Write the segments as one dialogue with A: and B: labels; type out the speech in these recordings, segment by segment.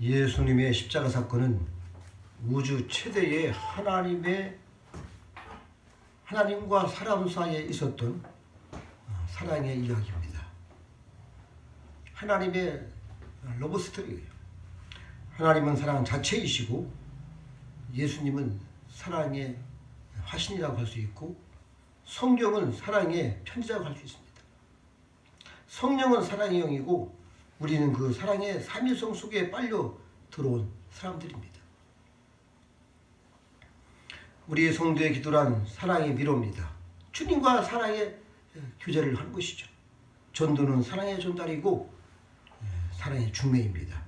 A: 예수님의 십자가 사건은 우주 최대의 하나님의 하나님과 사람 사이에 있었던 어, 사랑의 이야기입니다. 하나님의 러브 스토리예요. 하나님은 사랑 자체이시고 예수님은 사랑의 화신이라고 할 수 있고 성경은 사랑의 편지라고 할 수 있습니다. 성령은 사랑의 영이고 우리는 그 사랑의 삼위성 속에 빨려 들어온 사람들입니다. 우리의 성도의 기도란 사랑의 미로입니다. 주님과 사랑의 교제를 하는 것이죠. 전도는 사랑의 전달이고 사랑의 중매입니다.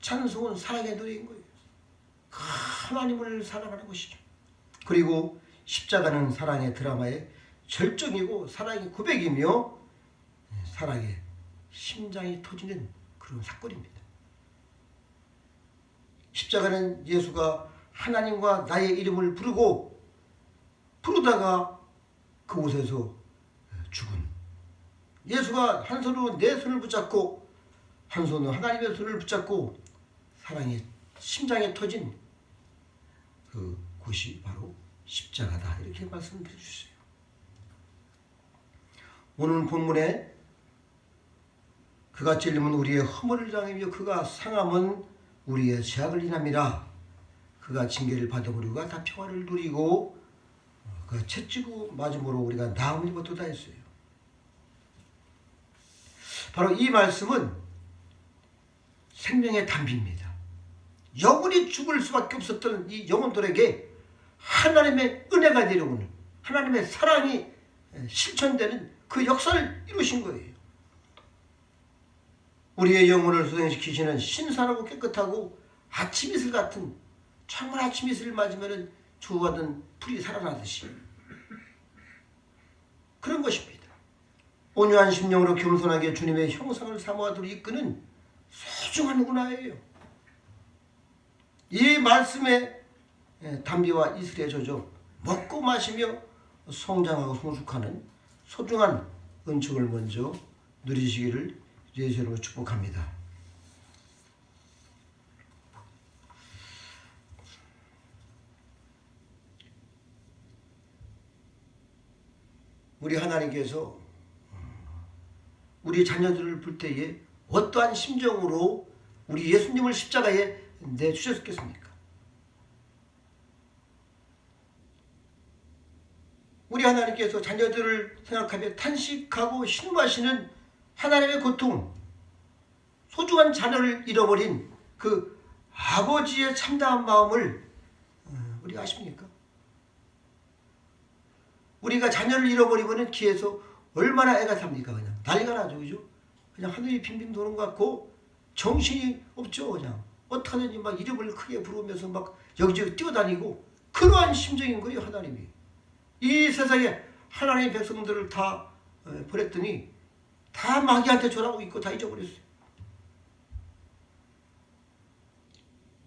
A: 찬송은 사랑의 노래인 거예요. 하나님을 사랑하는 것이죠. 그리고 십자가는 사랑의 드라마의 절정이고 사랑의 고백이며 사랑의 심장이 터지는 그런 사건입니다. 십자가는 예수가 하나님과 나의 이름을 부르고 부르다가 그곳에서 죽은 예수가 한 손으로 내 손을 붙잡고 한 손으로 하나님의 손을 붙잡고 사랑의 심장에 터진 그 곳이 바로 십자가다 이렇게 말씀해 주셨어요. 오늘 본문에 그가 찔림은 우리의 허물을 당하며 그가 상함은 우리의 죄악을 인함이라 그가 징계를 받아 우리가 다 평화를 누리고 그 채찍고 맞음으로 우리가 나음을 입었도다 했어요. 바로 이 말씀은 생명의 담비입니다. 영원히 죽을 수밖에 없었던 이 영혼들에게 하나님의 은혜가 내려오는 하나님의 사랑이 실천되는 그 역사를 이루신 거예요. 우리의 영혼을 소생시키시는 신선하고 깨끗하고 아침 이슬 같은 정말 아침 이슬을 맞으면 주고받은 풀이 살아나듯이 그런 것입니다. 온유한 심령으로 겸손하게 주님의 형상을 사모하도록 이끄는 소중한 문화예요. 이 말씀의 담비와 이슬에 젖어 먹고 마시며 성장하고 성숙하는 소중한 은총을 먼저 누리시기를 예수로 축복합니다. 우리 하나님께서 우리 자녀들을 볼 때에 어떠한 심정으로 우리 예수님을 십자가에 내주셨겠습니까? 우리 하나님께서 자녀들을 생각하며 탄식하고 신음하시는 하나님의 고통, 소중한 자녀를 잃어버린 그 아버지의 참담한 마음을 어, 우리가 아십니까? 우리가 자녀를 잃어버리면 뒤에서 얼마나 애가 탑니까 그냥 난리가 나죠 그죠? 그냥 하늘이 빙빙 도는 것 같고 정신이 없죠 그냥 어떡하든지 막 이름을 크게 부르면서 막 여기저기 뛰어다니고 그러한 심정인 거예요 하나님이 이 세상에 하나님의 백성들을 다 어, 보냈더니 다 마귀한테 전하고 있고 다 잊어버렸어요.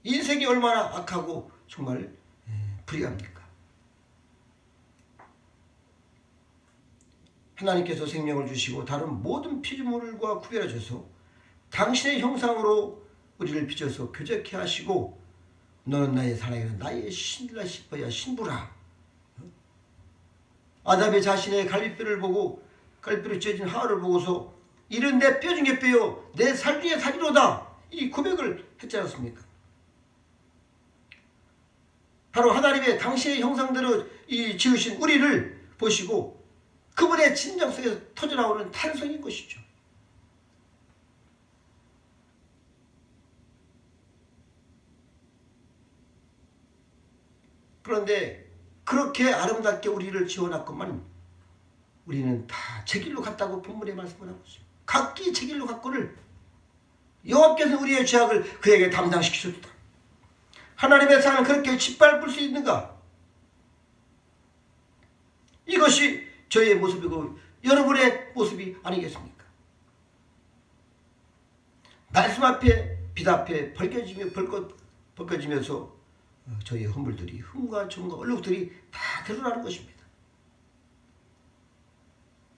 A: 인생이 얼마나 악하고 정말 불의합니까? 하나님께서 생명을 주시고 다른 모든 피조물과 구별하셔서 당신의 형상으로 우리를 빚어서 교제케 하시고 너는 나의 사랑이라 나의 신이라 싶어야 신부라. 아담의 자신의 갈비뼈를 보고 갈비뼈를 찢어진 하와를 보고서 이런 내 뼈 중에 뼈요 내 살 중에 살이로다 이 고백을 했지 않습니까? 바로 하나님의 당신의 형상대로 이 지으신 우리를 보시고 그분의 진정 속에서 터져나오는 탄성인 것이죠. 그런데 그렇게 아름답게 우리를 지어놨건만 우리는 다 제 길로 갔다고 본문에 말씀을 하고 있어요. 각기 제 길로 갔거를 여호와께서 우리의 죄악을 그에게 담당시키셨다. 하나님의 사랑을 그렇게 짓밟을 수 있는가? 이것이 저의 모습이고 여러분의 모습이 아니겠습니까? 말씀 앞에 빛 앞에 벌겨지며 벌거, 벗겨지면서 저희의 허물들이 흠과 점과 얼룩들이 다 드러나는 것입니다.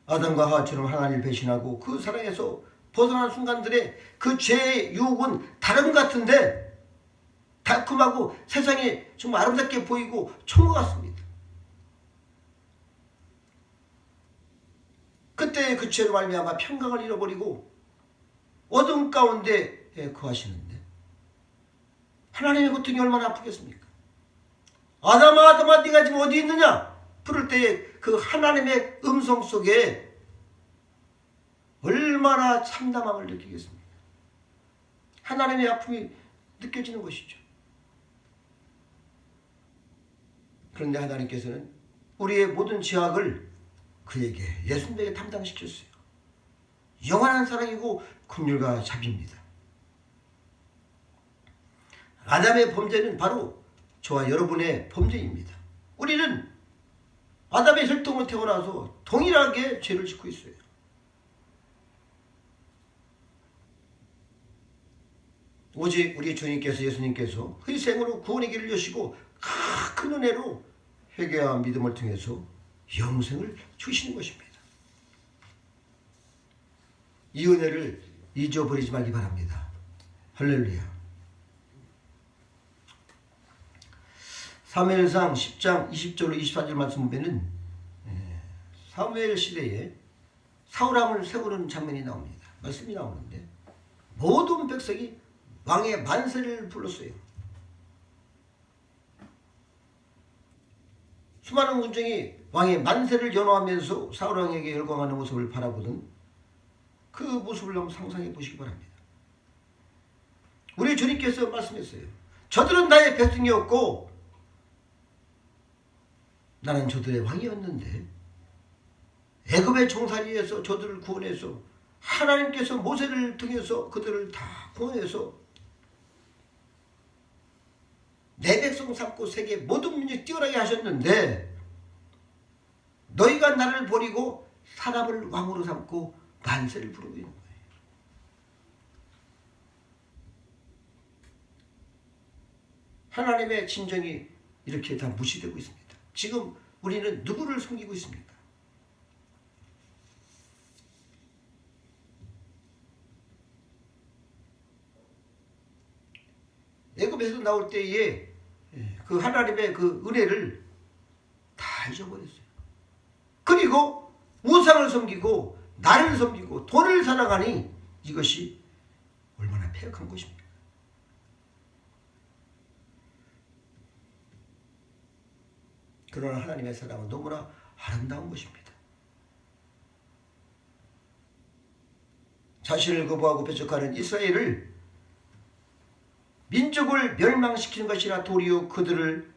A: 아담과 하와처럼 하나님을 배신하고 그 사랑에서 벗어난 순간들에 그 죄의 유혹은 다른 것 같은데 달콤하고 세상에 정말 아름답게 보이고 좋은 것 같습니다. 그때 그 죄로 말미암아 평강을 잃어버리고 어둠 가운데 거하시는데 하나님의 고통이 얼마나 아프겠습니까? 아담아 아담아 네가 지금 어디 있느냐? 부를 때에 그 하나님의 음성 속에 얼마나 참담함을 느끼겠습니까? 하나님의 아픔이 느껴지는 것이죠. 그런데 하나님께서는 우리의 모든 죄악을 그에게 예수님에게 담당시켰어요. 영원한 사랑이고 긍휼과 자비입니다. 아담의 범죄는 바로 저와 여러분의 범죄입니다. 우리는 아담의 혈통을 태어나서 동일하게 죄를 짓고 있어요. 오직 우리 주님께서 예수님께서 희생으로 구원의 길을 여시고 큰 은혜로 회개와 믿음을 통해서 영생을 주시는 것입니다. 이 은혜를 잊어버리지 말기 바랍니다. 할렐루야. 사무엘상 10장 20절로 24절 말씀 보면은 예, 사무엘 시대에 사울왕을 세우는 장면이 나옵니다. 말씀이 나오는데 모든 백성이 왕의 만세를 불렀어요. 수많은 군중이 왕의 만세를 연호하면서 사울왕에게 열광하는 모습을 바라보는 그 모습을 한번 상상해 보시기 바랍니다. 우리 주님께서 말씀했어요. 저들은 나의 백성이었고 나는 저들의 왕이었는데 애굽의 종살이에서 저들을 구원해서 하나님께서 모세를 통해서 그들을 다 구원해서 내 백성 삼고 세계 모든 민족 뛰어나게 하셨는데 너희가 나를 버리고 사람을 왕으로 삼고 만세를 부르고 있는 거예요. 하나님의 진정이 이렇게 다 무시되고 있습니다. 지금 우리는 누구를 섬기고 있습니까? 애굽에서 나올 때에 그 하나님의 그 은혜를 다 잊어버렸어요. 그리고 우상을 섬기고 나를 섬기고 돈을 사랑하니 이것이 얼마나 폐역한 것입니까? 그러나 하나님의 사랑은 너무나 아름다운 것입니다. 자신을 거부하고 배척하는 이스라엘을 민족을 멸망시키는 것이라 도리어 그들을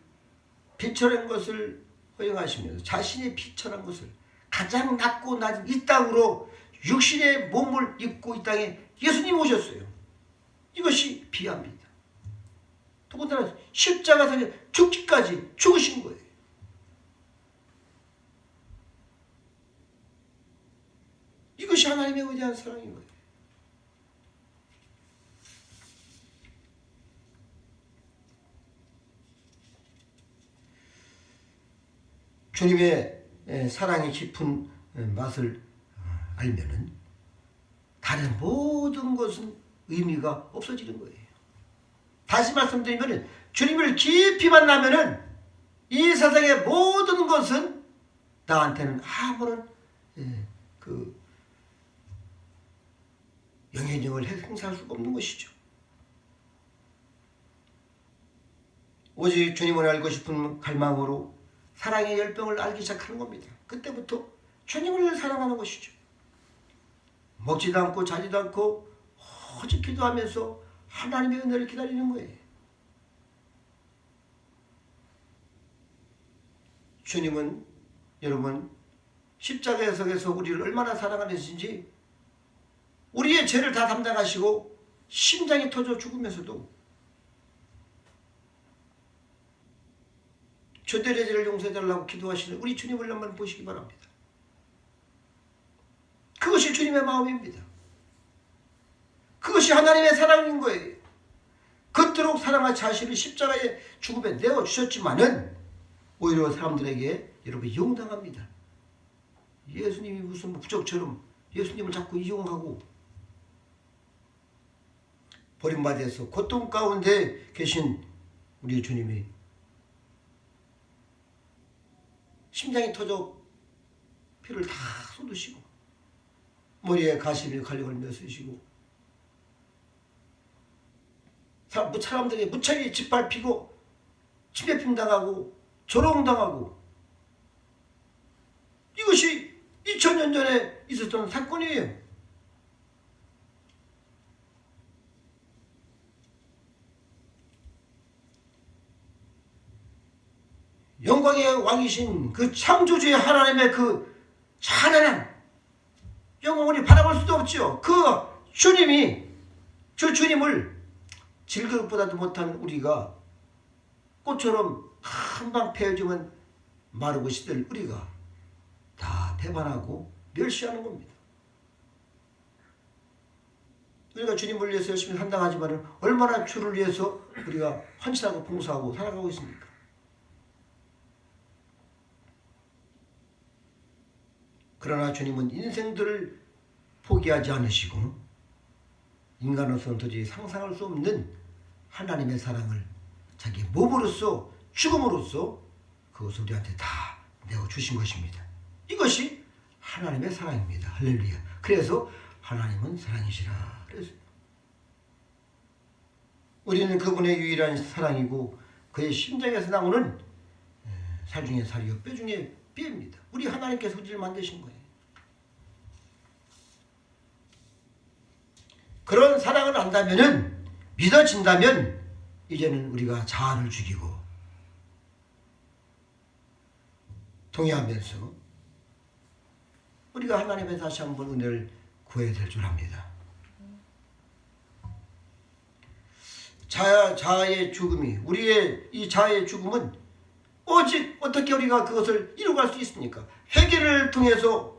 A: 비천한 것을 허용하시면서 자신의 비천한 것을 가장 낮고 낮은 이 땅으로 육신의 몸을 입고 이 땅에 예수님 오셨어요. 이것이 비합니다. 더군다나 십자가에서 죽기까지 죽으신 거예요. 이것이 하나님의 위대한 사랑인 거예요. 주님의 사랑이 깊은 맛을 알면은 다른 모든 것은 의미가 없어지는 거예요. 다시 말씀드리면 주님을 깊이 만나면은 이 세상의 모든 것은 나한테는 아무런 그 영향력을 행사할 수가 없는 것이죠. 오직 주님을 알고 싶은 갈망으로 사랑의 열병을 알기 시작하는 겁니다. 그때부터 주님을 사랑하는 것이죠. 먹지도 않고 자지도 않고 오직 기도하면서 하나님의 은혜를 기다리는 거예요. 주님은 여러분 십자가의 석에서 우리를 얼마나 사랑하는지 우리의 죄를 다 담당하시고 심장이 터져 죽으면서도 저들의 죄를 용서해달라고 기도하시는 우리 주님을 한번 보시기 바랍니다. 그것이 주님의 마음입니다. 그것이 하나님의 사랑인 거예요. 그토록 사랑한 자신을 십자가의 죽음에 내어주셨지만은 오히려 사람들에게 여러분 이용당합니다. 예수님이 무슨 부적처럼 예수님을 자꾸 이용하고 버림받아서 고통 가운데 계신 우리 주님이 심장이 터져 피를 다 쏟으시고 머리에 가시를 쓰시고 사- 사람들이 무차게 짓밟히고 침례품 당하고 조롱당하고 이것이 2000년 전에 있었던 사건이에요. 영광의 왕이신 그 창조주의 하나님의 그 찬란한 영광을 바라볼 수도 없죠. 그 주님이 저 주님을 질그릇보다도 못한 우리가 꽃처럼 한방 패어지면 마르고 시들 우리가 다 배반하고 멸시하는 겁니다. 우리가 주님을 위해서 열심히 산당하지만 얼마나 주를 위해서 우리가 헌신하고 봉사하고 살아가고 있습니까? 그러나 주님은 인생들을 포기하지 않으시고 인간으로서는 도저히 상상할 수 없는 하나님의 사랑을 자기 몸으로써 죽음으로써 그것을 우리한테 다 내어 주신 것입니다. 이것이 하나님의 사랑입니다. 할렐루야. 그래서 하나님은 사랑이시라. 그래서 우리는 그분의 유일한 사랑이고 그의 심장에서 나오는 에, 살 중에 살이요 뼈 중에 뼈입니다. 우리 하나님께서 우리를 만드신 거예요. 그런 사랑을 안다면은 믿어진다면 이제는 우리가 자아를 죽이고 동의하면서 우리가 하나님의 다시 한번 은혜를 구해야 될 줄 압니다. 자아, 자아의 죽음이 우리의 이 자아의 죽음은 오직 어떻게 우리가 그것을 이루어갈 수 있습니까? 회개를 통해서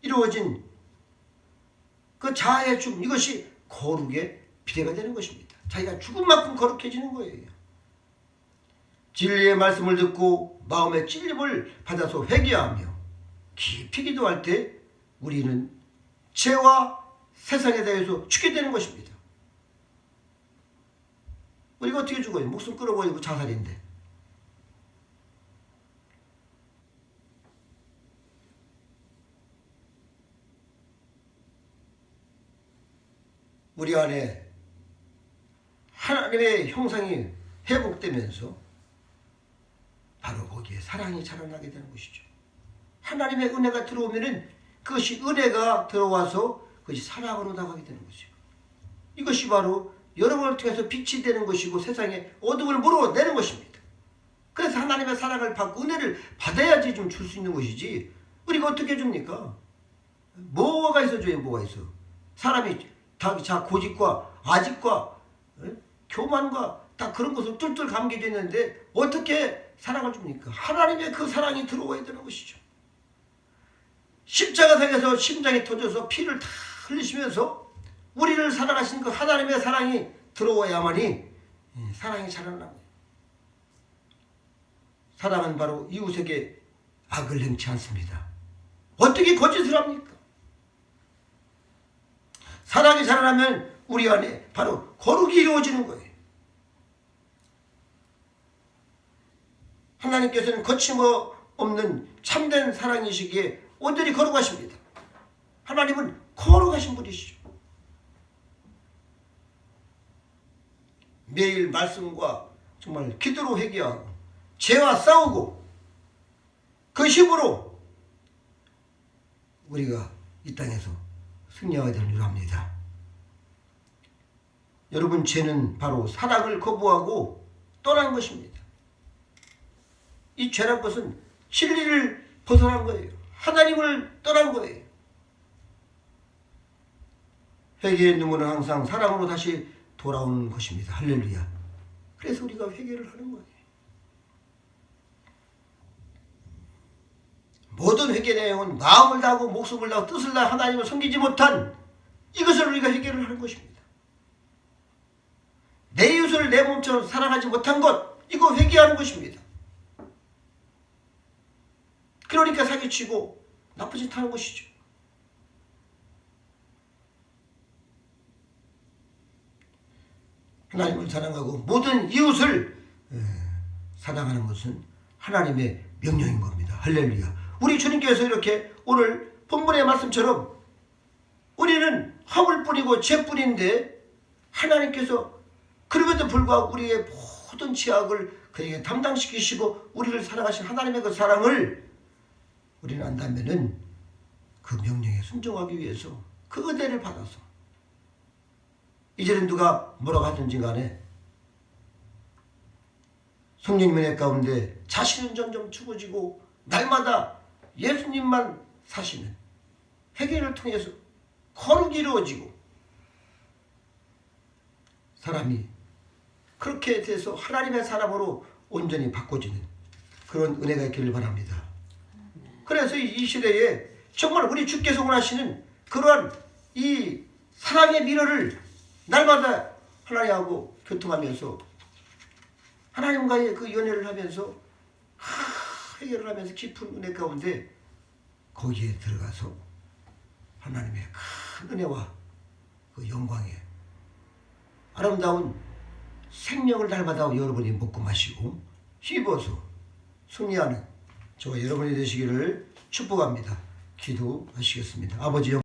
A: 이루어진 그 자아의 죽음 이것이 거룩의 비례가 되는 것입니다. 자기가 죽은 만큼 거룩해지는 거예요. 진리의 말씀을 듣고 마음의 찔림을 받아서 회개하며 깊이 기도할 때 우리는 죄와 세상에 대해서 죽게 되는 것입니다. 우리가 어떻게 죽어요? 목숨 끌어버리고 자살인데. 우리 안에 하나님의 형상이 회복되면서 바로 거기에 사랑이 자라나게 되는 것이죠. 하나님의 은혜가 들어오면은 그것이 은혜가 들어와서 그것이 사랑으로 나가게 되는 것이죠. 이것이 바로 여러분을 통해서 빛이 되는 것이고 세상에 어둠을 물어내는 것입니다. 그래서 하나님의 사랑을 받고 은혜를 받아야지 좀 줄 수 있는 것이지 우리가 어떻게 줍니까? 뭐가 있어 줘요 뭐가 있어 사람이 다 자 고집과 아집과 에? 교만과 다 그런 것으로 뚫뚫 감겨져 있는데 어떻게 사랑을 줍니까? 하나님의 그 사랑이 들어와야 되는 것이죠. 십자가상에서 심장이 터져서 피를 다 흘리시면서 우리를 사랑하신 그 하나님의 사랑이 들어와야만이 예, 사랑이 거예요. 사랑은 바로 이웃에게 악을 행치 않습니다. 어떻게 거짓을 합니까? 사랑이 자라나면 우리 안에 바로 거룩이 이루어지는 거예요. 하나님께서는 거침없는 참된 사랑이시기에 온전히 거룩하십니다. 하나님은 거룩하신 분이시죠. 매일 말씀과 정말 기도로 회개하고 죄와 싸우고 그 힘으로 우리가 이 땅에서 승리하게 될줄 압니다. 여러분 죄는 바로 사랑을 거부하고 떠난 것입니다. 이 죄란 것은 진리를 벗어난 거예요. 하나님을 떠난 거예요. 회개의 눈물은 항상 사랑으로 다시 돌아오는 것입니다. 할렐루야. 그래서 우리가 회개를 하는 거예요. 모든 회개 내용은 마음을 다하고 목숨을 다하고 뜻을 다하 하나님을 섬기지 못한 이것을 우리가 회개를 하는 것입니다. 내 이웃을 내 몸처럼 사랑하지 못한 것 이거 회개하는 것입니다. 그러니까 사기치고 나쁜 짓 하는 것이죠. 하나님을 사랑하고 모든 이웃을 에, 사랑하는 것은 하나님의 명령인 겁니다. 할렐루야. 우리 주님께서 이렇게 오늘 본문의 말씀처럼 우리는 허물 뿐이고 죄 뿐인데 하나님께서 그럼에도 불구하고 우리의 모든 죄악을 그에게 담당시키시고 우리를 사랑하신 하나님의 그 사랑을 우리는 안다면은 그 명령에 순종하기 위해서 그 은혜를 받아서 이제는 누가 뭐라고 하든지 간에 성령님의 가운데 자신은 점점 죽어지고 날마다 예수님만 사시는 회개를 통해서 거룩이 이루어지고 사람이 그렇게 돼서 하나님의 사람으로 온전히 바꿔지는 그런 은혜가 있기를 바랍니다. 그래서 이 시대에 정말 우리 주께서 원하시는 그러한 이 사랑의 미러를 날마다 하나님하고 교통하면서 하나님과의 그 연애를 하면서 하면서 깊은 은혜 가운데 거기에 들어가서 하나님의 큰 은혜와 그 영광에 아름다운 생명을 날마다 여러분이 먹고 마시고 힘입어서 승리하는 저와 여러분이 되시기를 축복합니다. 기도하시겠습니다. 아버지 영